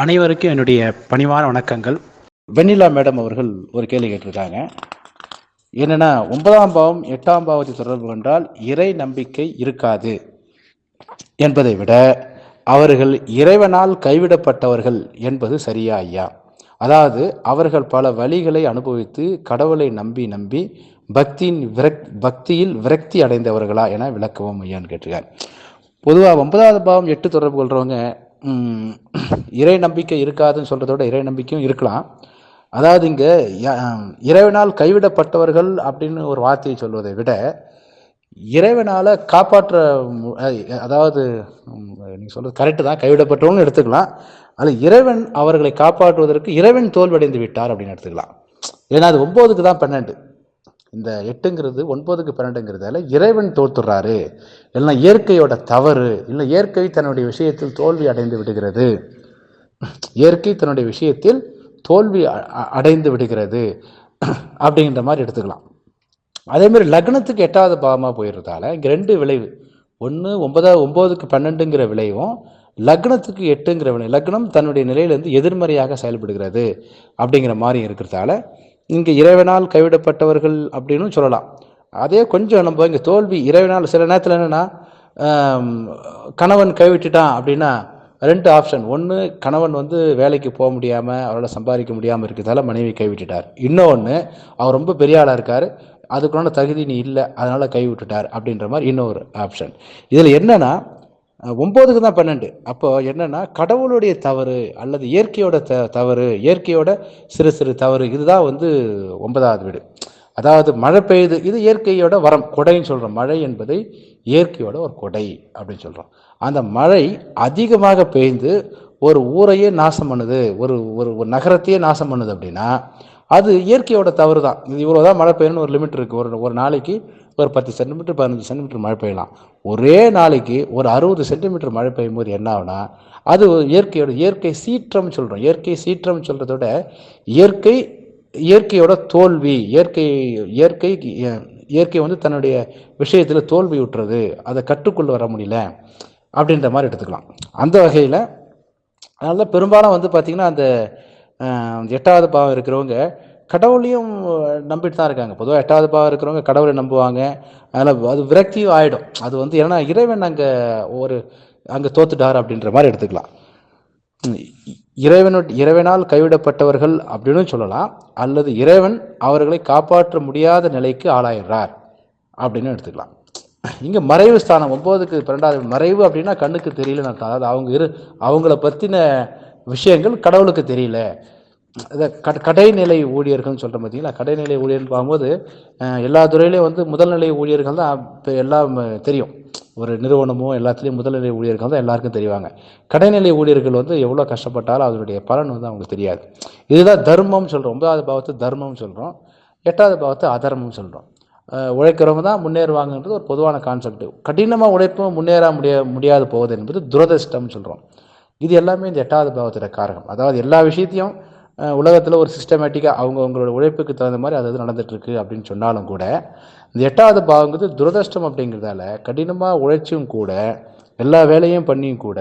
அனைவருக்கும் என்னுடைய பணிவான வணக்கங்கள். வெண்ணிலா மேடம் அவர்கள் ஒரு கேள்வி கேட்டிருக்காங்க. என்னென்னா ஒன்பதாம் பாவம் எட்டாம் பாவத்தை தொடர்பு கொண்டால் இறை நம்பிக்கை இருக்காது என்பதை விட அவர்கள் இறைவனால் கைவிடப்பட்டவர்கள் என்பது சரியா ஐயா? அதாவது அவர்கள் பல வழிகளை அனுபவித்து கடவுளை நம்பி நம்பி பக்தியின் விரக் பக்தியில் விரக்தி அடைந்தவர்களா என விளக்கவும் ஐயான்னு கேட்டிருக்காரு பொதுவாக ஒன்பதாவது பாவம் எட்டு தொடர்பு கொள்றவங்க இறை நம்பிக்கை இருக்காதுன்னு சொல்கிறதோட விட இறை நம்பிக்கையும் இருக்கலாம். அதாவது இங்கே இறைவனால் கைவிடப்பட்டவர்கள் அப்படின்னு ஒரு வார்த்தையை சொல்வதை விட இறைவனால் காப்பாற்ற அதாவது நீங்கள் சொல்கிறது கரெக்டு தான் கைவிடப்பட்டவங்க எடுத்துக்கலாம். அதில் இறைவன் அவர்களை காப்பாற்றுவதற்கு இறைவன் தோல்வடைந்து விட்டார் அப்படின்னு எடுத்துக்கலாம். ஏன்னா அது ஒம்போதுக்கு தான் பன்னெண்டு. இந்த எட்டுங்கிறது ஒன்பதுக்கு பன்னெண்டுங்கிறதால இறைவன் தோத்துறாரு. இல்லைன்னா இயற்கையோட தவறு இல்லை இயற்கை தன்னுடைய விஷயத்தில் தோல்வி அடைந்து விடுகிறது. இயற்கை தன்னுடைய விஷயத்தில் தோல்வி அ- அடைந்து விடுகிறது அப்படிங்கிற மாதிரி எடுத்துக்கலாம். அதே மாதிரி லக்னத்துக்கு எட்டாவது பாகமாக போயிடுறதால இங்கே ரெண்டு விளைவு. ஒன்று ஒன்பதாவது ஒம்போதுக்கு பன்னெண்டுங்கிற விளைவும் லக்னத்துக்கு எட்டுங்கிற விளைவு லக்னம் தன்னுடைய நிலையிலேருந்து எதிர்மறையாக செயல்படுகிறது அப்படிங்கிற மாதிரி இருக்கிறதால இங்கே இறைவனால் கைவிடப்பட்டவர்கள் அப்படின்னு சொல்லலாம். அதே கொஞ்சம் நம்ம இங்கே தோல்வி இறைவனால் சில நேரத்தில் என்னென்னா கணவன் கைவிட்டுட்டான் அப்படின்னா ரெண்டு ஆப்ஷன் ஒன்று கணவன் வந்து வேலைக்கு போக முடியாமல் அவரால் சம்பாதிக்க முடியாமல் இருக்கிறதால மனைவி கைவிட்டுட்டார். இன்னொன்று அவர் ரொம்ப பெரிய ஆளாக இருக்கார் அதுக்குள்ளான தகுதி நீ இல்லை அதனால் கைவிட்டுட்டார் அப்படின்ற மாதிரி இன்னொரு ஆப்ஷன் இதில் என்னென்னா ஒம்போதுக்கு தான் பன்னெண்டு. அப்போது என்னென்னா கடவுளுடைய தவறு அல்லது இயற்கையோட த தவறு இயற்கையோட சிறு சிறு தவறு இதுதான் வந்து ஒன்பதாவது வீடு. அதாவது மழை பெய்யுது இது இயற்கையோட வரம் கொடைன்னு சொல்கிறோம் மழை என்பதை இயற்கையோட ஒரு கொடை அப்படின்னு சொல்கிறோம் அந்த மழை அதிகமாக பெய்ந்து ஒரு ஊரையே நாசம் பண்ணுது ஒரு ஒரு ஒரு நகரத்தையே நாசம் பண்ணுது அப்படின்னா அது இயற்கையோட தவறு தான். இது இவ்வளோ தான் மழை பெய்யணும்னு ஒரு லிமிட் இருக்குது ஒரு ஒரு நாளைக்கு ஒரு பத்து சென்டிமீட்டர் பதினஞ்சு சென்டிமீட்டர் மழை பெய்யலாம். ஒரே நாளைக்கு ஒரு அறுபது சென்டிமீட்டர் மழை பெய்யும் போது என்ன ஆகுனா அது ஒரு இயற்கையோட இயற்கை சீற்றம் சொல்கிறோம் இயற்கை சீற்றம் சொல்கிறத விட இயற்கை இயற்கையோட தோல்வி இயற்கை இயற்கை இயற்கை வந்து தன்னுடைய விஷயத்தில் தோல்வி விட்டுறது அதை கட்டுக்குள்ள வர முடியல அப்படின்ற மாதிரி எடுத்துக்கலாம். அந்த வகையில் அதனால பெரும்பாலும் வந்து பார்த்திங்கன்னா அந்த எட்டாவது பாவம் இருக்கிறவங்க கடவுளையும் நம்பிட்டு தான் இருக்காங்க. பொதுவாக எட்டாவது பாவம் இருக்கிறவங்க கடவுளை நம்புவாங்க. அதனால் அது விரக்தியும் ஆகிடும் அது வந்து ஏன்னா இறைவன் அங்கே ஒரு அங்கே தோத்துட்டார் அப்படின்ற மாதிரி எடுத்துக்கலாம். இறைவனு இறைவனால் கைவிடப்பட்டவர்கள் அப்படின்னு சொல்லலாம். அல்லது இறைவன் அவர்களை காப்பாற்ற முடியாத நிலைக்கு ஆளாயிடுறார் அப்படின்னு எடுத்துக்கலாம். இங்கே மறைவு ஸ்தானம் ஒம்போதுக்கு பன்னெண்டாவது மறைவு அப்படின்னா கண்ணுக்கு தெரியலன்னு அர்த்தம். அதாவது அவங்க இரு அவங்கள பற்றின விஷயங்கள் கடவுளுக்கு தெரியல. இதை கட் கடைநிலை ஊழியர்கள்னு சொல்கிற பார்த்தீங்களா கடைநிலை ஊழியர்னு பார்க்கும்போது எல்லா துறையிலையும் வந்து முதல்நிலை ஊழியர்கள் தான் இப்போ எல்லாம் தெரியும். ஒரு நிறுவனமோ எல்லாத்துலேயும் முதல்நிலை ஊழியர்கள் தான் எல்லாருக்கும் தெரிவாங்க. கடைநிலை ஊழியர்கள் வந்து எவ்வளோ கஷ்டப்பட்டாலும் அதனுடைய பலன் வந்து அவங்களுக்கு தெரியாது. இதுதான் தர்மம்னு சொல்கிறோம் ஒன்பதாவது பாவத்தை தர்மம்னு சொல்கிறோம் எட்டாவது பாவத்தை அதர்மம்னு சொல்கிறோம் உழைக்கிறவங்க தான் முன்னேறுவாங்கன்றது ஒரு பொதுவான கான்செப்ட் கடினமாக உழைப்பும் முன்னேற முடிய முடியாது போவது என்பது துரதிர்ஷ்டம்னு சொல்கிறோம் இது எல்லாமே இந்த எட்டாவது பாவத்தோட காரகம். அதாவது எல்லா விஷயத்தையும் உலகத்தில் ஒரு சிஸ்டமேட்டிக்காக அவங்கவுங்களோட உழைப்புக்கு தகுந்த மாதிரி அது அது நடந்துட்டுருக்கு அப்படின்னு சொன்னாலும் கூட இந்த எட்டாவது பாவங்கிறது துரதிருஷ்டம் அப்படிங்கிறதால கடினமாக உழைச்சும் கூட எல்லா வேலையும் பண்ணியும் கூட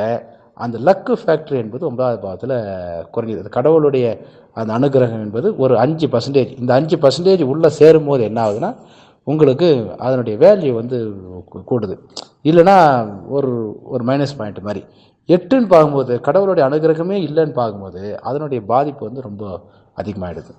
அந்த லக்கு ஃபேக்ட்ரி என்பது ஒன்பதாவது பாவத்தில் குறைஞ்சது. கடவுளுடைய அந்த அனுகிரகம் என்பது ஒரு அஞ்சு பர்சன்டேஜ் இந்த அஞ்சு பர்சன்டேஜ் உள்ளே சேரும்போது என்ன ஆகுதுன்னா உங்களுக்கு அதனுடைய வேல்யூ வந்து கூடுது. இல்லைன்னா ஒரு ஒரு மைனஸ் பாயிண்ட் மாதிரி. எட்டுன்னு பார்க்கும்போது கடவுளுடைய அனுகிரகமே இல்லைன்னு பார்க்கும்போது அதனுடைய பாதிப்பு வந்து ரொம்ப அதிகமாகிடுது